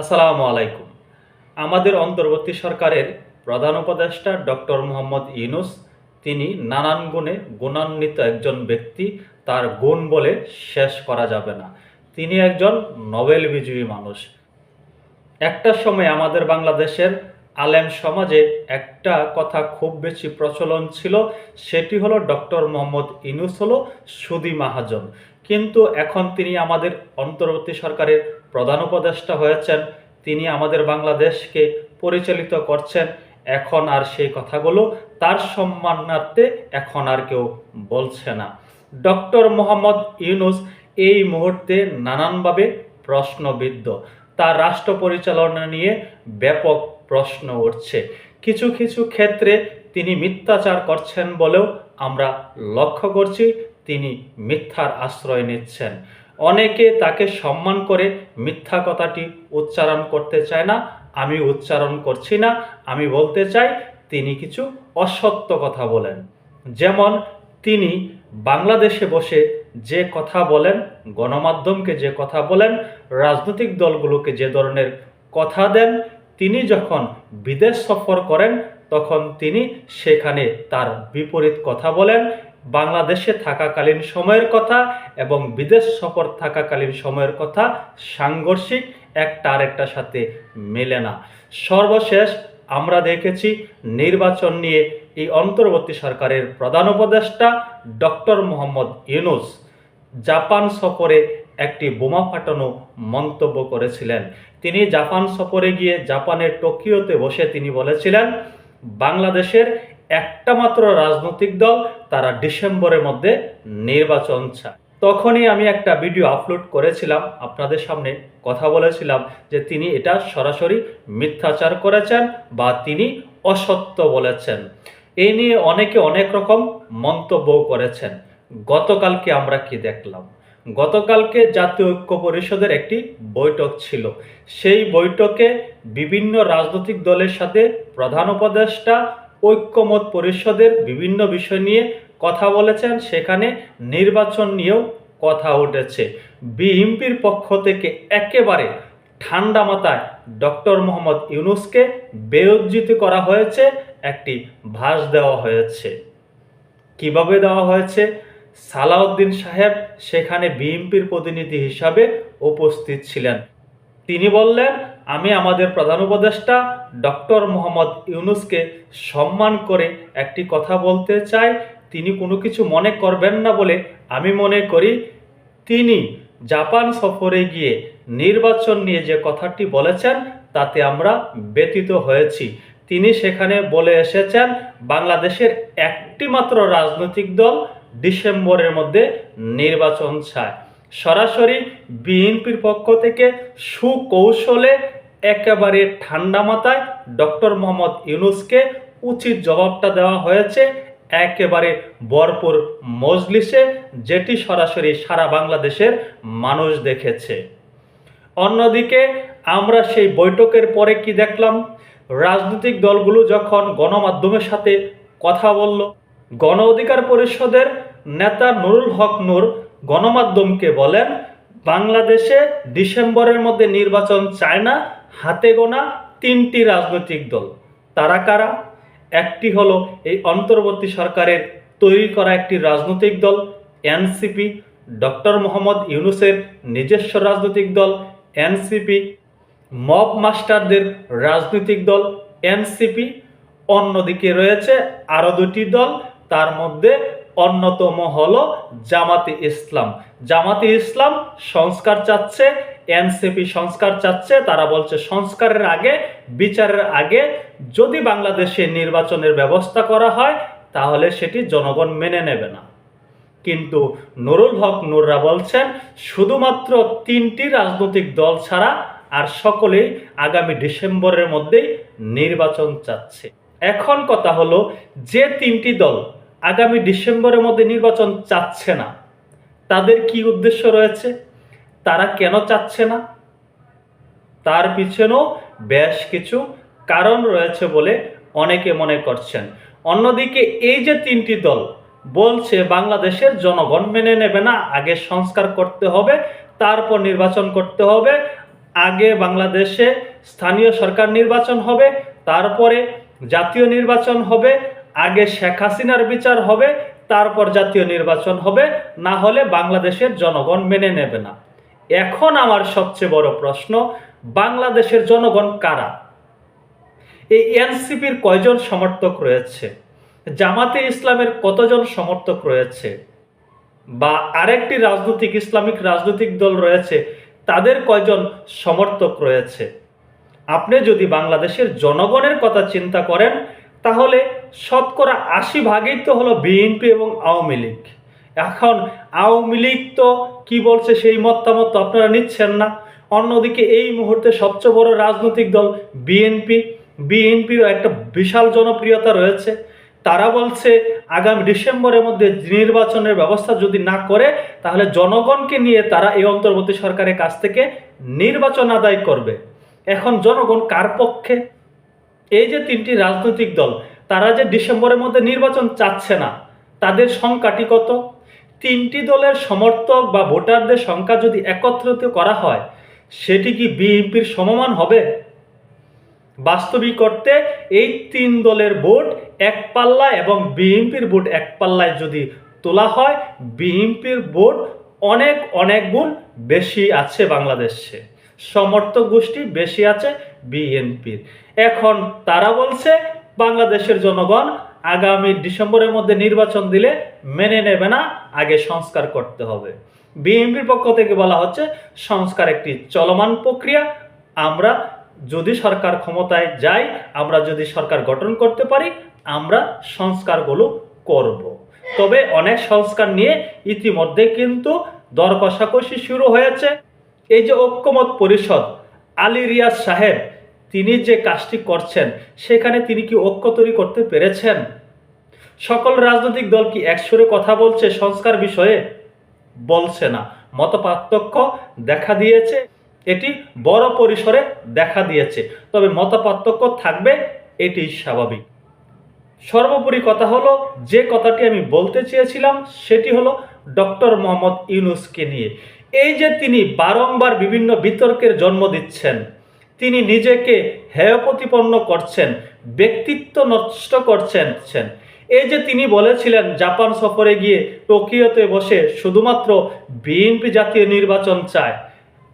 আসসালামু আলাইকুম। আমাদের অন্তর্বর্তী সরকারের প্রধান উপদেষ্টা ডক্টর মোহাম্মদ ইউনুস, তিনি নানান গুণে গুণান্বিত একজন ব্যক্তি, তার গুণ বলে শেষ করা যাবে না। তিনি একজন নোবেল বিজয়ী মানুষ। একটা সময় আমাদের বাংলাদেশের আলেম সমাজে একটা কথা খুব বেশি প্রচলন ছিল, সেটি হলো ডক্টর মোহাম্মদ ইনুস হলো সুদি মাহাজন। কিন্তু এখন তিনি আমাদের অন্তর্বর্তী সরকারের প্রধান উপদেষ্টা হয়েছেন। তিনি আমাদের বাংলাদেশকে পরিচালিত করছেন। এখন আর সেই কথাগুলো তার সম্মানার্থে এখন আর কেউ বলছে না। ডক্টর মোহাম্মদ ইউনুস এই মুহূর্তে নানানভাবে প্রশ্নবিদ্ধ। তার রাষ্ট্র পরিচালনা নিয়ে ব্যাপক প্রশ্ন উঠছে। কিছু কিছু ক্ষেত্রে তিনি মিথ্যাচার করছেন বলেও আমরা লক্ষ্য করছি। তিনি মিথ্যার আশ্রয় নিচ্ছেন। অনেকে তাকে সম্মান করে মিথ্যা কথাটি উচ্চারণ করতে চায় না, আমি উচ্চারণ করছি না, আমি বলতে চাই, তিনি কিছু অসত্য কথা বলেন। যেমন, তিনি বাংলাদেশে বসে যে কথা বলেন, গণমাধ্যমকে যে কথা বলেন, রাজনৈতিক দলগুলোকে যে ধরনের কথা দেন, তিনি যখন বিদেশ সফর করেন, তখন তিনি সেখানে তার বিপরীত কথা বলেন বাংলাদেশে থাকাকালীন সময়ের কথা এবং বিদেশ সফর থাকাকালীন সময়ের কথা সাংঘর্ষিক একটা আরেকটার সাথে মেলে না। সর্বশেষ আমরা দেখেছি নির্বাচন নিয়ে এই অন্তর্বর্তী সরকারের প্রধান উপদেষ্টা ডক্টর মোহাম্মদ ইউনুস জাপান সফরে একটি বোমা ফাটানো মন্তব্য করেছিলেন। তিনি জাপান সফরে গিয়ে জাপানের টোকিওতে বসে তিনি বলেছিলেন, বাংলাদেশের একটা মাত্র রাজনৈতিক দল তারা ডিসেম্বরের মধ্যে নির্বাচন চায়। তখনই আমি একটা ভিডিও আপলোড করেছিলাম, আপনাদের সামনে কথা বলেছিলাম যে তিনি এটা সরাসরি মিথ্যাচার করেছেন বা তিনি অসত্য বলেছেন। এই নিয়ে অনেকে অনেক রকম মন্তব্য করেছেন। গতকালকে আমরা কি দেখলাম? গতকালকে জাতীয় ঐক্য পরিষদের একটি বৈঠক ছিল। সেই বৈঠকে বিভিন্ন রাজনৈতিক দলের সাথে প্রধান উপদেষ্টা ঐক্যমত পরিষদের বিভিন্ন বিষয় নিয়ে কথা বলেছেন। সেখানে নির্বাচন নিয়েও কথা উঠেছে। বিএনপির পক্ষ থেকে একেবারে ঠান্ডা মাথায় ডক্টর মোহাম্মদ ইউনুসকে বেউজ্জিত করা হয়েছে, একটি ভাষ দেওয়া হয়েছে। কীভাবে দেওয়া হয়েছে? সালাউদ্দিন সাহেব সেখানে বিএনপির প্রতিনিধি হিসাবে উপস্থিত ছিলেন। তিনি বললেন আমি আমাদের প্রধান উপদেষ্টা ডক্টর মোহাম্মদ ইউনুসকে সম্মান করে একটি কথা বলতে চাই। তিনি কোনো কিছু মনে করবেন না বলে আমি মনে করি। তিনি জাপান সফরে গিয়ে নির্বাচন নিয়ে যে কথাটি বলেছেন, তাতে আমরা ব্যতীত হয়েছি। তিনি সেখানে বলে এসেছেন, বাংলাদেশের একটি মাত্র রাজনৈতিক দল ডিসেম্বরের মধ্যে নির্বাচন চায়। সরাসরি বিএনপির পক্ষ থেকে সুকৌশলে একেবারে ঠান্ডা মাথায় ডক্টর মোহাম্মদ ইউনুসকে উচিত জবাবটা দেওয়া হয়েছে একেবারে ভরপুর মজলিসে, যেটি সরাসরি সারা বাংলাদেশের মানুষ দেখেছে। অন্যদিকে, আমরা সেই বৈঠকের পরে কি দেখলাম? রাজনৈতিক দলগুলো যখন গণমাধ্যমের সাথে কথা বলল, গণ অধিকার পরিষদের নেতা নুরুল হক নূর গণমাধ্যমকে বলেন, বাংলাদেশে ডিসেম্বরের মধ্যে নির্বাচন চায় না হাতে গোনা তিনটি রাজনৈতিক দল। তারা কারা? একটি হলো এই অন্তর্বর্তী সরকারের তৈরি করা একটি রাজনৈতিক দল, এনসিপি। ডক্টর মোহাম্মদ ইউনুসের নিজস্ব রাজনৈতিক দল, এনসিপি। মব মাস্টারদের রাজনৈতিক দল, এনসিপি। অন্যদিকে রয়েছে আরও দুটি দল, তার মধ্যে অন্যতম হলো জামাতে ইসলাম। জামাতে ইসলাম সংস্কার চাচ্ছে এনসিপি সংস্কার চাচ্ছে, তারা বলছে সংস্কারের আগে, বিচারের আগে যদি বাংলাদেশে নির্বাচনের ব্যবস্থা করা হয়, তাহলে সেটি জনগণ মেনে নেবে না। কিন্তু নুরুল হক নুররা বলছেন, শুধুমাত্র তিনটি রাজনৈতিক দল ছাড়া আর সকলেই আগামী ডিসেম্বরের মধ্যেই নির্বাচন চাচ্ছে। এখন কথা হলো, যে তিনটি দল আগামী ডিসেম্বরের মধ্যে নির্বাচন চাচ্ছে না, তাদের কি উদ্দেশ্য রয়েছে? তারা কেন চাচ্ছে না? তার পিছনেও বেশ কিছু কারণ রয়েছে বলে অনেকে মনে করছেন। অন্যদিকে এই যে তিনটি দল বলছে বাংলাদেশের জনগণ মেনে নেবে না, আগে সংস্কার করতে হবে, তারপর নির্বাচন করতে হবে, আগে বাংলাদেশে স্থানীয় সরকার নির্বাচন হবে, তারপরে জাতীয় নির্বাচন হবে, আগে শেখ হাসিনার বিচার হবে, তারপর জাতীয় নির্বাচন হবে, না হলে বাংলাদেশের জনগণ মেনে নেবে না। এখন আমার সবচেয়ে বড় প্রশ্ন, বাংলাদেশের জনগণ কারা? এই এনসিপির কয়জন সমর্থক রয়েছে? জামাতে ইসলামের কতজন সমর্থক রয়েছে? বা আরেকটি রাজনৈতিক, ইসলামিক রাজনৈতিক দল রয়েছে, তাদের কয়জন সমর্থক রয়েছে? আপনি যদি বাংলাদেশের জনগণের কথা চিন্তা করেন, তাহলে শতকরা আশি ভাগই তো হলো বিএনপি এবং আওয়ামী লীগ। এখন আওয়ামী লীগ তো কি বলছে সেই মতামত আপনারা নিচ্ছেন না। অন্যদিকে এই মুহূর্তে সবচেয়ে বড় রাজনৈতিক দল বিএনপি। বিএনপিরও একটা বিশাল জনপ্রিয়তা রয়েছে। তারা বলছে, আগামী ডিসেম্বরের মধ্যে নির্বাচনের ব্যবস্থা যদি না করে, তাহলে জনগণকে নিয়ে তারা এই অন্তর্বর্তী সরকারের কাছ থেকে নির্বাচন আদায় করবে। এখন জনগণ কার পক্ষে? এই যে তিনটি রাজনৈতিক দল, তারা যে ডিসেম্বরের মধ্যে নির্বাচন চাচ্ছে না, তাদের সংখ্যাটি কত? তিনটি দলের সমর্থক বা ভোটারদের সংখ্যা যদি একত্রিত করা হয়, সেটি কি বিএনপির সমমান হবে? বাস্তবিক করতে এই তিন দলের ভোট এক পাল্লায় এবং বিএনপির ভোট এক পাল্লায় যদি তোলা হয়, বিএনপির ভোট অনেক অনেক গুণ বেশি আছে বাংলাদেশে। সমর্থক গোষ্ঠী বেশি আছে বিএনপির। এখন তারা বলছে, বাংলাদেশের জনগণ আগামী ডিসেম্বরের মধ্যে নির্বাচন দিলে মেনে নেবে না, আগে সংস্কার করতে হবে। বিএনপির পক্ষ থেকে বলা হচ্ছে, সংস্কার একটি চলমান প্রক্রিয়া। আমরা যদি সরকার ক্ষমতায় যাই, আমরা যদি সরকার গঠন করতে পারি, আমরা সংস্কারগুলো করব। তবে অনেক সংস্কার নিয়ে ইতিমধ্যে কিন্তু দর কষাকষি শুরু হয়েছে। এই যে ঐক্যমত পরিষদ, আলী রিয়াজ সাহেব তিনি যে কাজটি করছেন, সেখানে তিনি কি ঐক্য তৈরি করতে পেরেছেন? সকল রাজনৈতিক দল কি একসুরে কথা বলছে সংস্কার বিষয়ে? বলছে না। মত পার্থক্য দেখা দিয়েছে, এটি বড় পরিসরে দেখা দিয়েছে। তবে মত পার্থক্য থাকবে, এটি স্বাভাবিক। সর্বোপরি কথা হলো, যে কথাটি আমি বলতে চেয়েছিলাম, সেটি হলো ডক্টর মোহাম্মদ ইউনুসকে নিয়ে। এই যে তিনি বারংবার বিভিন্ন বিতর্কের জন্ম দিচ্ছেন তিনি নিজেকে হেয় প্রতিপন্ন করছেন, ব্যক্তিত্ব নষ্ট করছেন। এই যে তিনি বলেছিলেন, জাপান সফরে গিয়ে টোকিওতে বসে শুধুমাত্র বিএনপি জাতীয় নির্বাচন চায়,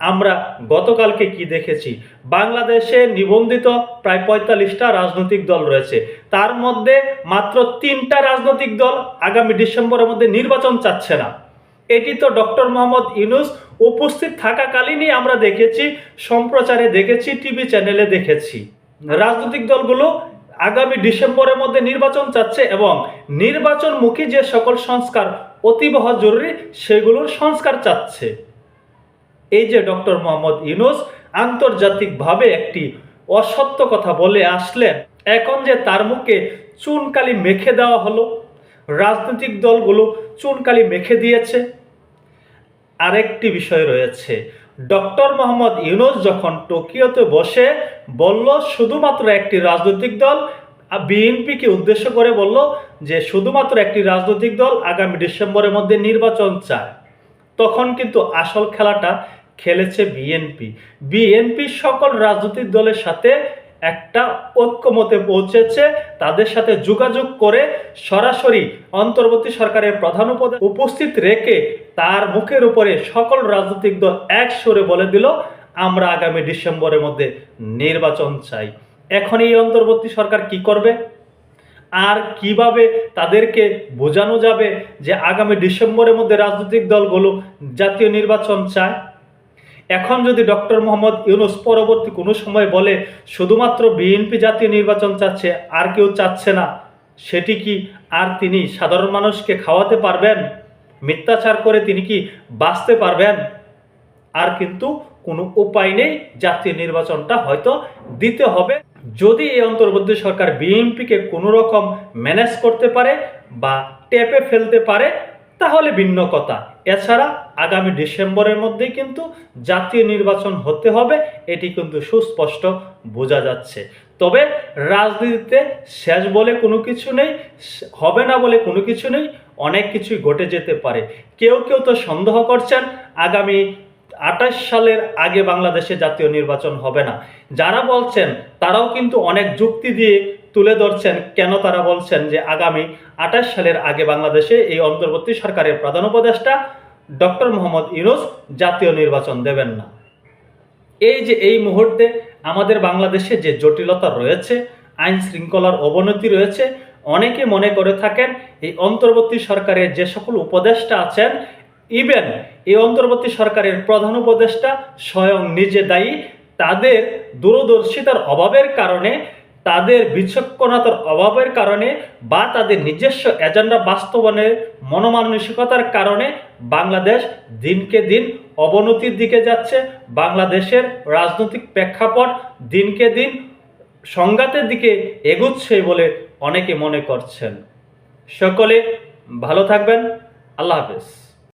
আমরা গতকালকে কি দেখেছি? বাংলাদেশে নিবন্ধিত প্রায় পঁয়তাল্লিশটা রাজনৈতিক দল রয়েছে। তার মধ্যে মাত্র তিনটা রাজনৈতিক দল আগামী ডিসেম্বরের মধ্যে নির্বাচন চাচ্ছে না। এটি তো ডক্টর মোহাম্মদ ইউনুস উপস্থিত থাকাকালীনই আমরা দেখেছি, সম্প্রচারে দেখেছি, টিভি চ্যানেলে দেখেছি। রাজনৈতিক দলগুলো আগামী ডিসেম্বরের মধ্যে নির্বাচন চাচ্ছে এবং নির্বাচনমুখী যে সকল সংস্কার অতিবহ জরুরি, সেগুলোর সংস্কার চাচ্ছে। এই যে ডক্টর মোহাম্মদ ইউনুস আন্তর্জাতিকভাবে একটি অসত্য কথা বলে আসলেন, এখন যে তার মুখে চুনকালি মেখে দেওয়া হলো, রাজনৈতিক দলগুলো চুনকালি মেখে দিয়েছে আরেকটি বিষয় রয়েছে। ডক্টর মোহাম্মদ ইউনুস যখন টোকিওতে বসে বলল, শুধুমাত্র একটি রাজনৈতিক দল। বিএনপিকে উদ্দেশ্য করে বলল যে, শুধুমাত্র একটি রাজনৈতিক দল আগামী ডিসেম্বরের মধ্যে নির্বাচন চায়। তখন কিন্তু আসল খেলাটা খেলেছে বিএনপি। বিএনপি সকল রাজনৈতিক দলের সাথে একটা ঐক্যমতে পৌঁছেছে, তাদের সাথে যোগাযোগ করে সরাসরি অন্তর্বর্তী সরকারের প্রধান উপস্থিত রেখে তার মুখের উপরে সকল রাজনৈতিক দল এক সরে বলে দিল, আমরা আগামী ডিসেম্বরের মধ্যে নির্বাচন চাই। এখন এই অন্তর্বর্তী সরকার কি করবে? আর কীভাবে তাদেরকে বোঝানো যাবে যে আগামী ডিসেম্বরের মধ্যে রাজনৈতিক দলগুলো জাতীয় নির্বাচন চায়? এখন যদি ডক্টর মোহাম্মদ ইউনুস পরবর্তী কোনো সময় বলে, শুধুমাত্র বিএনপি জাতীয় নির্বাচন চাচ্ছে, আর কেউ চাচ্ছে না সেটি কি আর তিনি সাধারণ মানুষকে খাওয়াতে পারবেন? মিথ্যাচার করে তিনি কি বাঁচতে পারবেন? আর কিন্তু কোনো উপায় নেই, জাতীয় নির্বাচনটা হয়তো দিতে হবে। যদি এই অন্তর্বর্তী সরকার বিএনপিকে কোনো রকম ম্যানেজ করতে পারে বা টেপে ফেলতে পারে তাহলে ভিন্ন কথা। এছাড়া আগামী ডিসেম্বরের মধ্যেই কিন্তু জাতীয় নির্বাচন হতে হবে, এটি কিন্তু সুস্পষ্ট বোঝা যাচ্ছে। তবে রাজনীতিতে শেষ বলে কোনো কিছু নেই, হবে না বলে কোনো কিছু নেই, অনেক কিছুই ঘটে যেতে পারে। কেউ কেউ তো সন্দেহ করছেন, আগামী আঠাশ সালের আগে বাংলাদেশে জাতীয় নির্বাচন হবে না। যারা বলছেন, তারাও কিন্তু অনেক যুক্তি দিয়ে তুলে ধরছেন কেন তারা বলছেন যে আগামী আঠাশ সালের আগে বাংলাদেশে এই অন্তর্বর্তী সরকারের প্রধান উপদেষ্টা ডক্টর মোহাম্মদ ইউনুস জাতীয় নির্বাচন দেবেন না। এই যে এই মুহূর্তে আমাদের বাংলাদেশে যে জটিলতা রয়েছে, আইন শৃঙ্খলার অবনতি রয়েছে, অনেকে মনে করে থাকেন এই অন্তর্বর্তী সরকারের যে সকল উপদেষ্টা আছেন, ইভেন এই অন্তর্বর্তী সরকারের প্রধান উপদেষ্টা স্বয়ং নিজে দায়ী, তাদের দূরদর্শিতার অভাবের কারণে তাদের বিচক্ষণতার অভাবের কারণে বা তাদের নিজস্ব এজেন্ডা বাস্তবায়নের মনোমানসিকতার কারণে বাংলাদেশ দিনকে দিন অবনতির দিকে যাচ্ছে। বাংলাদেশের রাজনৈতিক প্রেক্ষাপট দিনকে দিন সংঘাতের দিকে এগুচ্ছে বলে অনেকে মনে করছেন। সকলে ভালো থাকবেন। আল্লাহ হাফেজ।